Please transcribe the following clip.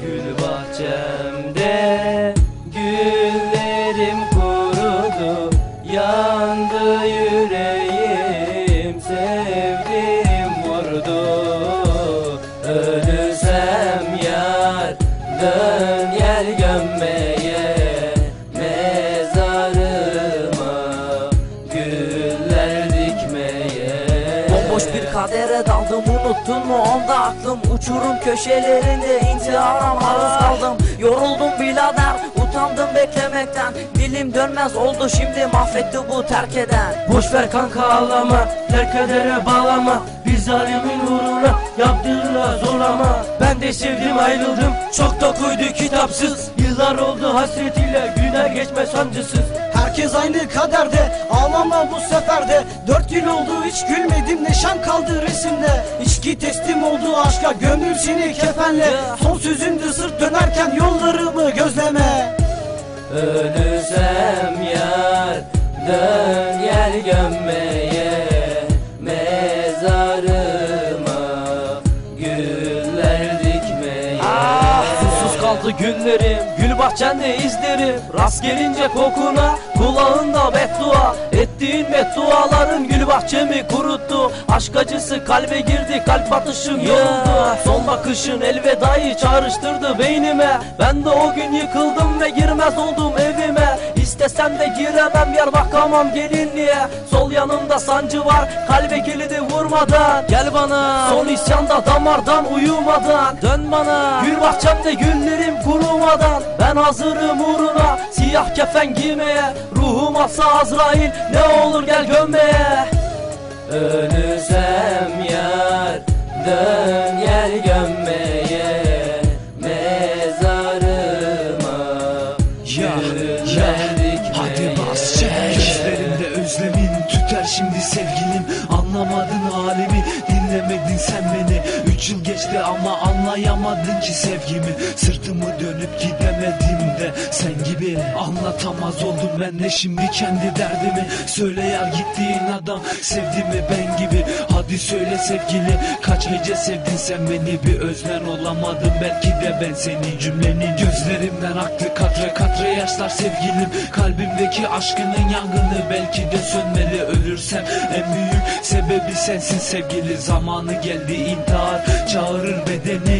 Gül bahçemde güllerim kurudu. Yandı yüreğim sevdiğim vurdu. Ölürsem yar dön gel gömmeye bir kadere daldım unuttun mu? Onda aklım Uçurum köşelerinde intihara maruz kaldım. Yoruldum birader utandım beklemekten. Dilim dönmez oldu şimdi mahvetti bu terk eden. Boş ver kanka ağlama Terk edere bağlama. Bir zalimin uğruna Yaptığına zorlama Ben de sevdim ayrıldım. Çok da koydu kitapsız. Yıllar oldu hasretiyle Güne geçme sancısız. Herkes aynı kaderde Ağlama bu sefer de Dört yıl oldu hiç gülmedim Neşem kaldı resimde. İçki teslim oldu aşka Gönül seni kefenle Son sözündü sırt dönerken Yollarımı gözleme Ölürsem yar Dön gel gömmeye Kaldı günlerim Gül bahçende izlerim. Rast gelince kokuna Kulağında beddua. Ettiğin bedduaların Gül bahçemi kuruttu. Aşk acısı kalbe girdi Kalp atışım yoruldu Son bakışın elvedayı çağrıştırdı beynime. Ben de o gün yıkıldım ve girmez oldum evime İstesem de giremem yer bakamam gelinliğe Sol yanımda sancı var kalbe kilidi vurmadan. Gel bana. Son isyanda damardan uyumadan. Dön bana. Gül bahçemde güllerim kurumadan. Ben hazırım uğruna siyah kefen giymeye. Ruhum atsa Azrail ne olur gel gömmeye şimdi sevgilim? Anlamadın halimi dinlemedin sen beni. Üç yıl geçti ama anlayamadın ki sevgimi. Sırtımı dönüp gidemedim gibi Anlatamaz oldum ben de şimdi kendi derdimi Söyle ya gittiğin adam sevdi mi ben gibi Hadi söyle sevgili kaç gece sevdin sen beni? Bir özlen olamadım belki de ben senin cümlenin Gözlerimden aktı katre katre yaşlar sevgilim Kalbimdeki aşkının yangını belki de sönmeli Ölürsem en büyük sebebi sensin sevgili Zamanı geldi intihar çağırır bedeni